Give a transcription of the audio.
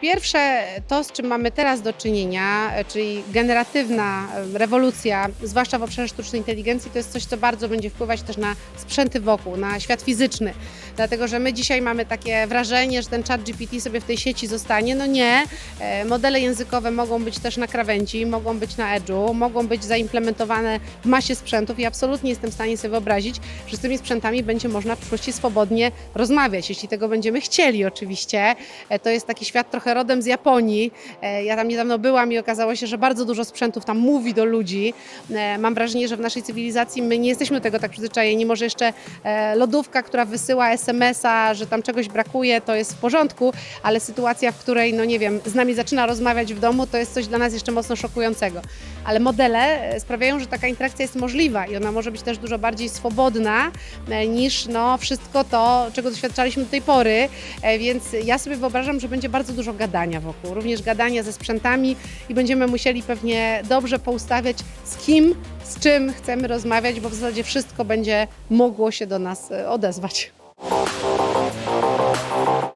pierwsze, to z czym mamy teraz do czynienia, e, czyli generatywna e, rewolucja, zwłaszcza w obszarze sztucznej inteligencji, to jest coś, co bardzo będzie wpływać też na sprzęty wokół, na świat fizyczny. Dlatego, że my dzisiaj mamy takie wrażenie, że ten chat GPT sobie w tej sieci zostanie. No nie, E, modele językowe mogą być też na krawędzi, mogą być na edge'u, mogą być zaimplementowane w masie sprzętów i absolutnie jestem w stanie sobie wyobrazić, że z tymi sprzętami będzie można w przyszłości swobodnie rozmawiać, jeśli tego będziemy chcieli oczywiście. E, To jest taki świat trochę rodem z Japonii. E, Ja tam niedawno byłam i okazało się, że bardzo dużo sprzętów tam mówi do ludzi. Mam wrażenie, że w naszej cywilizacji my nie jesteśmy tego tak przyzwyczajeni. Może jeszcze lodówka, która wysyła SMS-a, że tam czegoś brakuje, to jest w porządku, ale sytuacja, w której, no nie wiem, z nami zaczyna rozmawiać w domu, to jest coś dla nas jeszcze mocno szokującego. Ale modele e, sprawiają, że taka interakcja jest możliwa i ona może być też dużo bardziej swobodna e, niż no, wszystko to, czego doświadczaliśmy do tej pory. E, Więc ja sobie wyobrażam, że będzie bardzo dużo gadania wokół, również gadania ze sprzętami i będziemy musieli pewnie dobrze poustawiać z kim, z czym chcemy rozmawiać, bo w zasadzie wszystko będzie mogło się do nas odezwać. Oh.